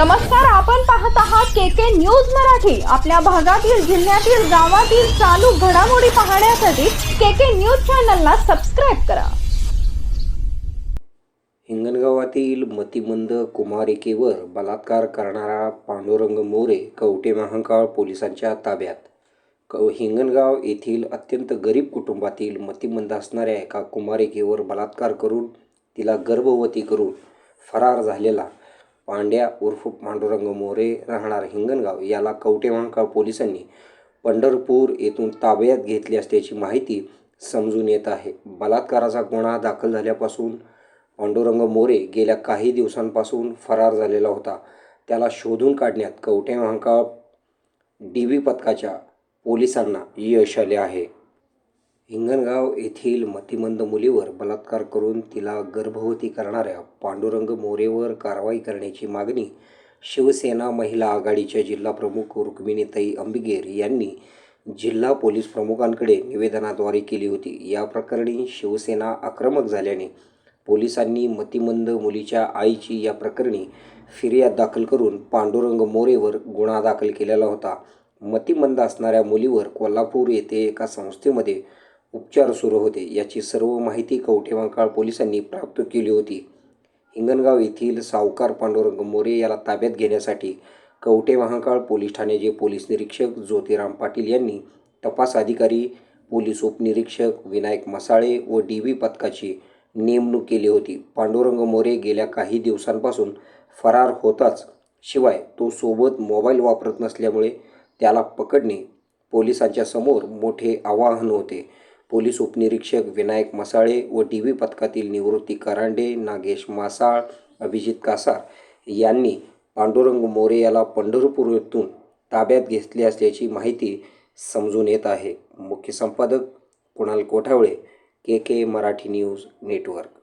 नमस्कार आपण पाहत आहात के के न्यूज मराठी. आपल्या भागातील जिल्ह्यातील गावातील चालू घडामोडी पाहण्यासाठी के के न्यूज चॅनलला सबस्क्राईब करा. हिंगणगावातील मतिमंद कुमारिकेवर बलात्कार करणारा पांडुरंग मोरे कवटे महांकाळ पोलिसांच्या ताब्यात. क हिंगणगाव येथील अत्यंत गरीब कुटुंबातील मतिमंद असणाऱ्या एका कुमारिकेवर बलात्कार करून तिला गर्भवती करून फरार झालेला पांड्या उर्फ पांडुरंग मोरे राहणार हिंगणगाव याला कवटेमहांकाळ पोलिसांनी पंढरपूर येथून ताब्यात घेतली असल्याची माहिती समजून येत आहे. बलात्काराचा गुन्हा दाखल झाल्यापासून पांडुरंग मोरे गेल्या काही दिवसांपासून फरार झालेला होता. त्याला शोधून काढण्यात कवठे महांकाळ डी व्ही पथकाच्या पोलिसांना यश आले आहे. हिंगणगाव येथील मतिमंद मुलीवर बलात्कार करून तिला गर्भवती करणाऱ्या पांडुरंग मोरेवर कारवाई करण्याची मागणी शिवसेना महिला आघाडीच्या जिल्हाप्रमुख रुक्मिणीताई अंबिगेर यांनी जिल्हा पोलीस प्रमुखांकडे निवेदनाद्वारे केली होती. या प्रकरणी शिवसेना आक्रमक झाल्याने पोलिसांनी मतिमंद मुलीच्या आईची या प्रकरणी फिर्याद दाखल करून पांडुरंग मोरेवर गुन्हा दाखल केलेला होता. मतिमंद असणाऱ्या मुलीवर कोल्हापूर येथे एका संस्थेमध्ये उपचार सुरू होते. याची सर्व माहिती कवठेवांकाळ पोलिसांनी प्राप्त केली होती. हिंगणगाव येथील सावकार पांडुरंग मोरे याला ताब्यात घेण्यासाठी कवठे महाकाळ पोलीस ठाण्याचे पोलीस निरीक्षक ज्योतिराम पाटील यांनी तपास अधिकारी पोलीस उपनिरीक्षक विनायक मसाळे व डी व्ही पथकाची नेमणूक केली होती. पांडुरंग मोरे गेल्या काही दिवसांपासून फरार होताच. शिवाय तो सोबत मोबाईल वापरत नसल्यामुळे त्याला पकडणे पोलिसांच्या समोर मोठे आवाहन होते. पोलीस उपनिरीक्षक विनायक मसाळे व डी व्ही पथकातील निवृत्ती करांडे नागेश मासाळ अभिजित कासार यांनी पांडुरंग मोरे याला पंढरपूर येथून ताब्यात घेतले असल्याची माहिती समजून येत आहे. मुख्य संपादक Kunal Kothawale K K Marathi news network.